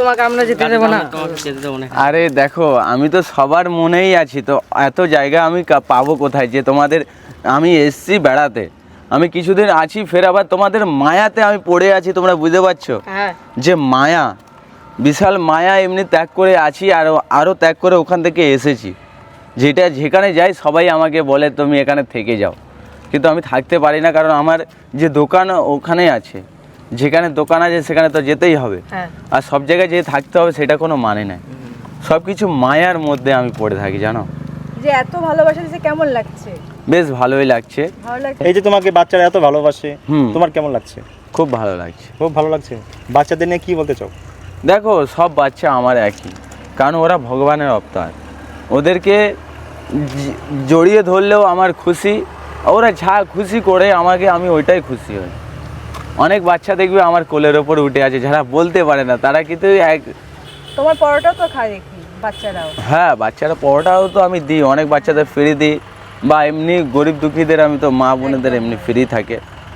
তোমাকে আমরা যেতে দেবো না। আরে দেখো আমি তো সবার মনেই আছি তো এত জায়গা আমি পাবো কোথায়? যে তোমাদের আমি এসছি বেড়াতে। আমি কিছুদিন আছি ফের আবার তোমাদের মায়াতে আমি পড়ে আছি তোমরা বুঝতে পারছ? হ্যাঁ। যে মায়া বিশাল মায়া এমনি ত্যাগ করে আছি আর আরও ত্যাগ করে ওখান থেকে এসেছি। যেটা যেখানে যাই সবাই আমাকে বলে তুমি এখানে থেকে যাও। কিন্তু আমি থাকতে পারি না কারণ আমার যে দোকান ওখানে আছে। যেখানে দোকান আছে সেখানে তো যেতেই হবে। হ্যাঁ। আর সব জায়গায় যে থাকতে হবে সেটা কোনো মানে নাই। সব কিছু মায়ার মধ্যে আমি পড়ে থাকি জানো? যে এত ভালোবাসা দিচ্ছে কেমন লাগছে? বেশ ভালোই লাগছে। এই যে তোমাকে বাচ্চারা এত ভালোবাসে হুম। তোমার কেমন লাগছে? খুব ভালো লাগছে। খুব ভালো লাগছে। বাচ্চাদের নিয়ে কি বলতে চাও? দেখো সব বাচ্চা আমার একই। কারণ ওরা ভগবানের অবতার। ওদেরকে জড়িয়ে ধরলেও আমার খুশি। ওরা যা খুশি করে আমাকে আমি ওইটাই খুশি হই। অনেক বাচ্চা দেখবে আমার কোলের ওপর উঠে আছে যারা বলতে পারে না তারা কিন্তু এক তোমার পরোটাও তো খায় দেখি বাচ্চারাও? হ্যাঁ বাচ্চারা পরোটাও তো আমি দিই অনেক বাচ্চাদের ফ্রি দিই বা এমনি গরিব দুঃখীদের আমি তো মা বোনেদের এমনি ফ্রি থাকে।